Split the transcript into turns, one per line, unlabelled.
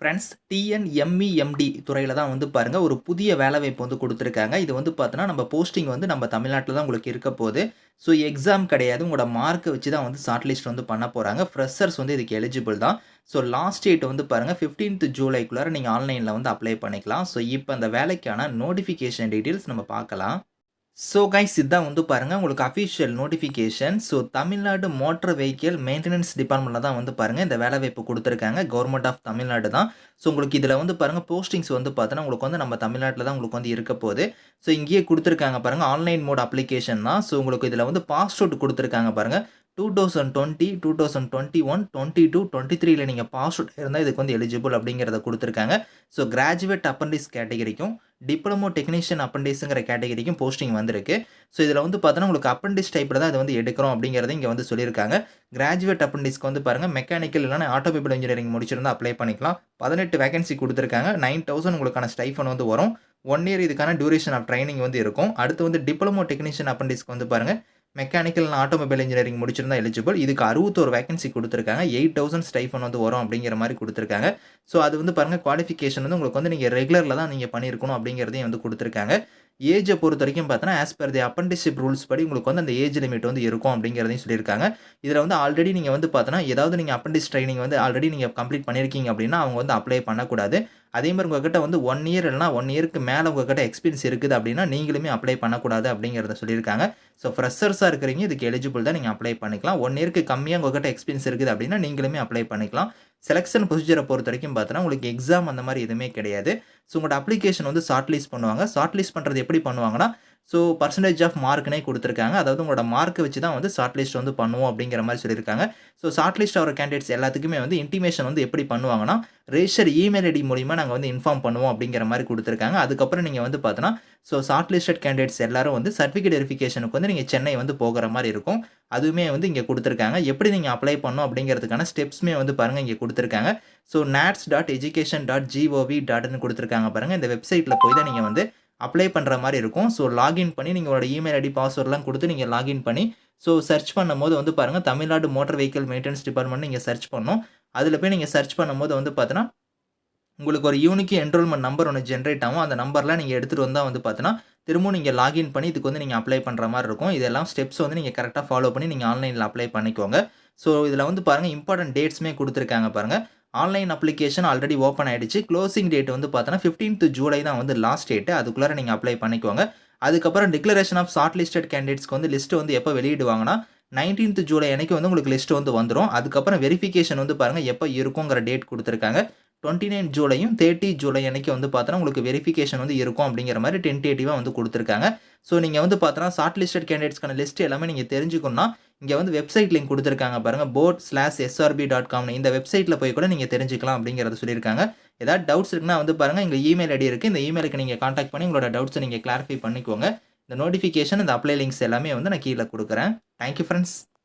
Friends டிஎன்எம்இஎம்டி துறையில் தான் வந்து பாருங்கள் ஒரு புதிய வேலைவாய்ப்பு வந்து கொடுத்துருக்காங்க. இது வந்து பார்த்தோன்னா நம்ம போஸ்டிங் வந்து நம்ம தமிழ்நாட்டில் தான் உங்களுக்கு இருக்க போகுது. ஸோ எக்ஸாம் கிடையாது. உங்களோட மார்க்கை வச்சு தான் வந்து ஷார்ட் லிஸ்ட் வந்து பண்ண போகிறாங்க ஃப்ரெஷர்ஸ் வந்து இதுக்கு எலிஜிபிள் தான். ஸோ லாஸ்ட் டேட் வந்து பாருங்கள் ஃபிஃப்டீன்த் ஜூலைக்குள்ளார நீங்கள் ஆன்லைனில் வந்து அப்ளை பண்ணிக்கலாம். ஸோ இப்போ அந்த வேலைக்கான நோட்டிஃபிகேஷன் டீட்டெயில்ஸ் நம்ம பார்க்கலாம். ஸோ கைஸ் இதுதான் வந்து பாருங்கள் உங்களுக்கு official notification so Tamil Nadu motor vehicle maintenance டிபார்ட்மெண்ட்டில் தான் வந்து பாருங்கள் இந்த வேலைவாய்ப்பு கொடுத்துருக்காங்க. கவர்மெண்ட் ஆஃப் தமிழ்நாடு தான். ஸோ உங்களுக்கு இதில் வந்து பாருங்கள் போஸ்டிங்ஸ் வந்து பார்த்தோன்னா உங்களுக்கு வந்து நம்ம தமிழ்நாட்டில் தான் உங்களுக்கு வந்து இருக்க போகுது. ஸோ இங்கேயே கொடுத்துருக்காங்க பாருங்கள் ஆன்லைன் மோட் அப்ளிகேஷன் தான். ஸோ உங்களுக்கு இதில் வந்து பாஸ் அவுட் கொடுத்துருக்காங்க பாருங்கள் two thousand twenty two thousand twenty one twenty two twenty த்ரீல நீங்கள் பாஸ் அவுட் இருந்தால் இதுக்கு வந்து எலிஜிபிள் அப்படிங்கிறத கொடுத்துருக்காங்க. ஸோ கிராஜுவேட் அப்பண்டிஸ் கேட்டகரிக்கும் டிப்ளமோ டெக்னீஷியன் அப்பண்டிஸுங்கிற கேட்டகரிக்கும் போஸ்டிங் வந்திருக்கு. ஸோ இதில் வந்து பார்த்தோன்னா உங்களுக்கு அப்பண்டிஸ் டைப்பில் தான் இது வந்து எடுக்கிறோம் அப்படிங்கிறத இங்கே வந்து சொல்லியிருக்காங்க. கிராஜுவேட் அப்பண்டிஸ்க்கு வந்து பாருங்கள் மெக்கானிக்கல் இல்லைனா ஆட்டோமொபைல் இன்ஜினியரிங் முடிச்சிருந்தா அப்ளை பண்ணிக்கலாம். பதினெட்டு வேகன்சி கொடுத்துருக்காங்க நைன் தௌசண்ட் உங்களுக்கான ஸ்டைஃபன் வந்து வரும். ஒன் இயர் இதுக்கான டியூரேஷன் ஆஃப் ட்ரைனிங் வந்து இருக்கும். அடுத்து வந்து டிப்ளமோ டெக்னீஷியன் அப்பண்டிஸ்க்கு வந்து பாருங்கள் மெக்கானிக்கல் ஆட்டோமொபைல் இன்ஜினியரிங் முடிச்சிருந்தா எலிஜிபிள் இதுக்கு அறுபத்தோரு வேகன்சி கொடுத்துருக்காங்க. எயிட் தௌசண்ட் ஸ்டைஃபன் வந்து வரும் அப்படிங்கிற மாதிரி கொடுத்துருக்காங்க. ஸோ அது வந்து பாருங்கள் குவாலிஃபிகேஷன் வந்து உங்களுக்கு வந்து நீங்கள் ரெகுலரில் தான் நீங்கள் பண்ணியிருக்கணும் அப்படிங்கிறதையும் வந்து கொடுத்துருக்காங்க. ஏஜை பொறுத்த வரைக்கும் பார்த்தோன்னா as per the apprenticeship rules படி உங்களுக்கு வந்து அந்த ஏஜ் லிமிட் வந்து இருக்கும் அப்படிங்கிறதையும் சொல்லியிருக்காங்க. இதில் வந்து ஆல்ரெடி நீங்கள் வந்து பார்த்தோன்னா ஏதாவது நீங்கள் அப்பன்டிஸ் ட்ரைனிங் வந்து ஆல்ரெடி நீங்கள் கம்ப்ளீட் பண்ணியிருக்கீங்க அப்படின்னா அவங்க வந்து அப்ளை பண்ணக்கூடாது. அதே மாதிரி உங்ககிட்ட வந்து ஒன் இயர் இல்லைனா ஒன் இயருக்கு மேலே உங்ககிட்ட எக்ஸ்பீரியன்ஸ் இருக்குது அப்படின்னா நீங்களுமே அப்ளை பண்ணக்கூடாது அப்படிங்கிறத சொல்லியிருக்காங்க. ஸோ ஃப்ரெஷர்ஸாக இருக்கிறீங்க இதுக்கு எலிஜிபிள் தான் நீங்கள் அப்ளை பண்ணிக்கலாம். ஒன் இயருக்கு கம்மியாக உங்ககிட்ட எக்ஸ்பீரியன்ஸ் இருக்குது அப்படின்னா நீங்களுமே அப்ளை பண்ணிக்கலாம். செலெக்ஷன் ப்ரொசீஜரை பொறுத்த வரைக்கும் பார்த்தோன்னா உங்களுக்கு எக்ஸாம் அந்த மாதிரி எதுவுமே கிடையாது. ஸோ உங்களோட அப்ளிகேஷன் வந்து ஷார்ட் லிஸ்ட் பண்ணுவாங்க. ஷார்ட் லிஸ்ட் பண்ணுறது எப்படி பண்ணுவாங்கன்னா ஸோ பர்சன்டேஜ் ஆஃப் மார்க்னே கொடுத்துருக்காங்க. அதாவது உங்களோட மார்க்கை வச்சு தான் வந்து ஷார்ட் லிஸ்ட் வந்து பண்ணுவோம் அப்படிங்கிற மாதிரி சொல்லியிருக்காங்க. ஸோ ஷார்ட் லிஸ்ட் ஆகிற கேண்டிடேட்ஸ் எல்லாத்துக்குமே வந்து இன்டிமேஷன் வந்து எப்படி பண்ணுவாங்கன்னா ரேஷர் இமெயில் ஐடி மூலிமா நாங்கள் வந்து இன்ஃபார்ம் பண்ணுவோம் அப்படிங்கிற மாதிரி கொடுத்துருக்காங்க. அதுக்கப்புறம் நீங்கள் வந்து பார்த்தோன்னா ஸோ ஷார்ட் லிஸ்டட் கேண்டிடேட்ஸ் எல்லாரும் வந்து சர்டிஃபிகேட் வெரிஃபிகேஷனுக்கு வந்து நீங்கள் சென்னை வந்து போகிற மாதிரி இருக்கும். அதுவுமே வந்து இங்கே கொடுத்துருக்காங்க. எப்படி நீங்கள் அப்ளை பண்ணணும் அப்படிங்கிறதுக்கான ஸ்டெப்ஸுமே வந்து பாருங்கள் இங்கே கொடுத்துருக்காங்க. So NATS dot education dot gov டாட்னு கொடுத்துருக்காங்க பாருங்கள் இந்த வெப்சைட்டில் போய் தான் நீங்கள் வந்து அப்ளை பண்ணுற மாதிரி இருக்கும். ஸோ லாகின் பண்ணி நீங்கள் உங்களோட இமெயில் ஐடி பாஸ்வேர்ட்லாம் கொடுத்து நீங்கள் லாகின் பண்ணி ஸோ சர்ச் பண்ணும்போது வந்து பாருங்கள் Tamil Nadu motor vehicle maintenance department நீங்கள் சர்ச் பண்ணணும். அதில் போய் நீங்கள் சர்ச் பண்ணும்போது வந்து பார்த்தோன்னா உங்களுக்கு ஒரு யூனிக் என்ரோல்மெண்ட் நம்பர் ஒன்று ஜென்ரேட் ஆகும். அந்த நம்பர்லாம் நீங்கள் எடுத்துகிட்டு வந்தால் வந்து பார்த்தோன்னா திரும்பவும் நீங்கள் லாகின் பண்ணி இதுக்கு வந்து நீங்கள் அப்ளை பண்ணுற மாதிரி இருக்கும். இதெல்லாம் ஸ்டெப்ஸ் வந்து நீங்கள் கரெக்டாக ஃபாலோ பண்ணி நீங்கள் ஆன்லைனில் அப்ளை பண்ணிக்கோங்க. ஸோ இதில் வந்து பாருங்கள் இம்பார்ட்டன்ட் டேட்ஸுமே கொடுத்துருக்காங்க பாருங்கள் ஆன்லைன் அப்ளிகேஷன் ஆல்ரெடி ஓப்பன் ஆகிடுச்சு க்ளோசிங் டேட் வந்து பார்த்தோன்னா ஃபிஃப்டீன்த் ஜூலை தான் வந்து லாஸ்ட் டேட்டு அதுக்குள்ளே நீங்கள் அப்ளை பண்ணிக்கோங்க. அதுக்கப்புறம் டிக்ளரேஷன் ஆஃப் ஷார்ட் லிஸ்டட் கேண்டிடேட்ஸ்க்கு வந்து லிஸ்ட்டு வந்து எப்போ வெளியிடுவாங்கன்னா நைன்டீன்த் ஜூலை அன்னைக்கு வந்து உங்களுக்கு லிஸ்ட் வந்து வந்துடும் அதுக்கப்புறம் வெரிஃபிகேஷன் வந்து பாருங்கள் எப்போ இருக்குங்கிற டேட் கொடுத்துருக்காங்க. டுவெண்ட்டி நைன் ஜூலையும் தேர்ட்டி ஜூலை அன்னைக்கு வந்து பார்த்தோன்னா உங்களுக்கு வெரிஃபிகேஷன் வந்து இருக்கும் அப்படிங்கிற மாதிரி டென்டேட்டிவாக வந்து கொடுத்துருக்காங்க. ஸோ நீங்கள் வந்து பார்த்தோன்னா ஷார்ட் லிஸ்டட் கேண்டிடேட்ஸ்க்கான லிஸ்ட் எல்லாமே நீங்கள் தெரிஞ்சுக்கணும்னா இங்கே வந்து வெப்சைட் லிங்க் கொடுத்துருக்காங்க பாருங்கள் போட் ஸ்லாஷ் எஸ்ஆர்பி டாட் காம்னு இந்த வெப்சைட்டில் போய் கூட நீங்கள் தெரிஞ்சுக்கலாம் அப்படிங்கிறத சொல்லியிருக்காங்க. ஏதாவது டவுட்ஸ் இருக்குன்னா வந்து பாருங்கள் எங்கள் இமெயில் ஐடி இருக்குது இந்த இமெயிலுக்கு நீங்கள் காண்டாக்ட் பண்ணி உங்களோட டவுட்ஸை நீங்கள் கிளாரிஃபை பண்ணிக்கோங்க. இந்த நோட்டிஃபிகேஷன் இந்த அப்ளை லிங்க்ஸ் எல்லாமே வந்து நான் கீழே கொடுக்குறேன். Thank you friends